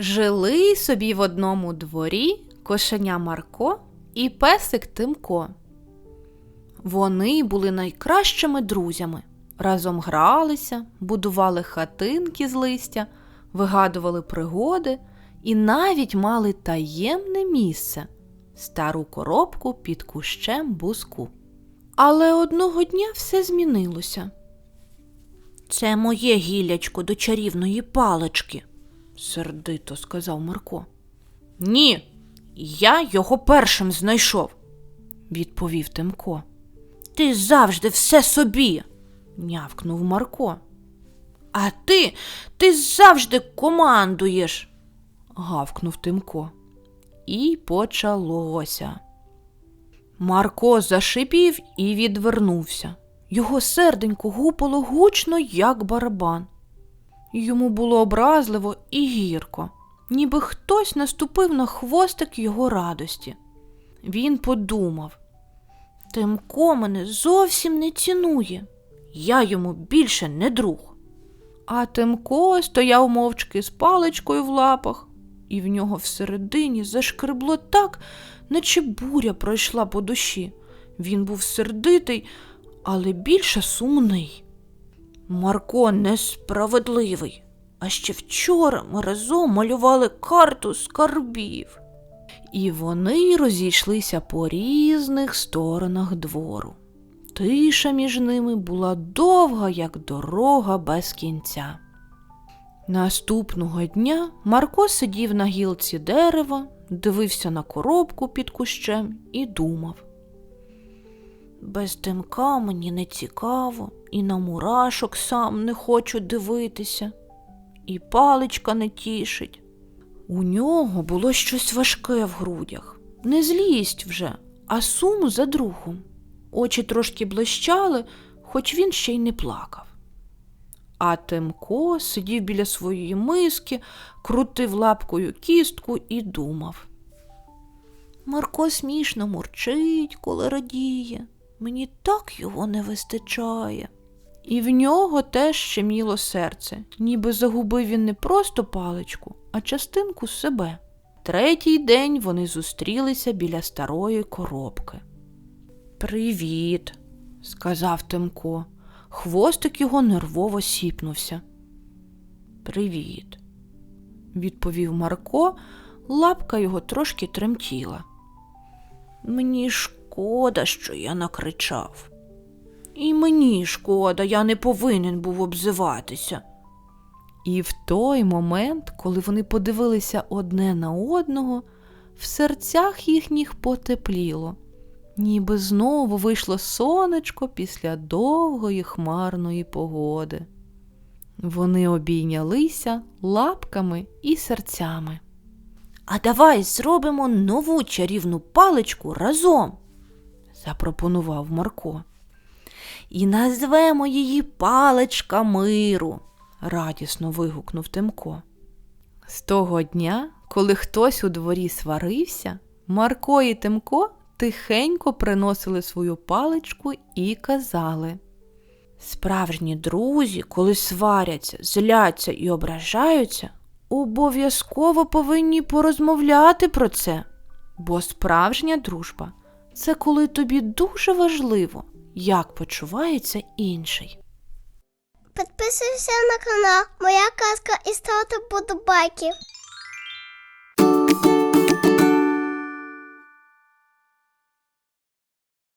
Жили собі в одному дворі кошеня Марко і песик Тимко. Вони були найкращими друзями. Разом гралися, будували хатинки з листя, вигадували пригоди і навіть мали таємне місце стару коробку під кущем буску. Але одного дня все змінилося. Це моє гілячко до чарівної палички, сердито сказав Марко. Ні, я його першим знайшов, відповів Тимко. Ти завжди все собі, нявкнув Марко. А ти, ти завжди командуєш, гавкнув Тимко. І почалося. Марко зашипів і відвернувся. Його серденько гупало гучно, як барабан. Йому було образливо і гірко, ніби хтось наступив на хвостик його радості. Він подумав Тимко мене зовсім не цінує, я йому більше не друг. А Тимко стояв мовчки з паличкою в лапах, і в нього всередині зашкребло так, наче буря пройшла по душі. Він був сердитий, але більше сумний. Марко несправедливий. А ще вчора ми разом малювали карту скарбів. І вони розійшлися по різних сторонах двору. Тиша між ними була довга, як дорога без кінця. Наступного дня Марко сидів на гілці дерева, дивився на коробку під кущем і думав. Без тимка мені не цікаво, і на мурашок сам не хочу дивитися, і паличка не тішить. У нього було щось важке в грудях, не злість вже, а сум за другом. Очі трошки блищали, хоч він ще й не плакав. А Тимко сидів біля своєї миски, крутив лапкою кістку і думав. Марко смішно мурчить, коли радіє. Мені так його не вистачає. І в нього теж щеміло серце, ніби загубив він не просто паличку, а частинку себе. Третій день вони зустрілися біля старої коробки. Привіт, сказав Тимко. Хвостик його нервово сіпнувся. Привіт, відповів Марко, лапка його трошки тремтіла. Мені шкода, що я накричав. І мені шкода, я не повинен був обзиватися. І в той момент, коли вони подивилися одне на одного, в серцях їхніх потепліло, ніби знову вийшло сонечко після довгої хмарної погоди. Вони обійнялися лапками і серцями. А давай зробимо нову чарівну паличку разом, запропонував Марко. І назвемо її паличка миру, радісно вигукнув Тимко. З того дня, коли хтось у дворі сварився, Марко і Тимко тихенько приносили свою паличку і казали. Справжні друзі, коли сваряться, зляться і ображаються, обов'язково повинні порозмовляти про це. Бо справжня дружба це коли тобі дуже важливо, як почувається інший. Підписуйся на канал Моя казка і ставте подобайки.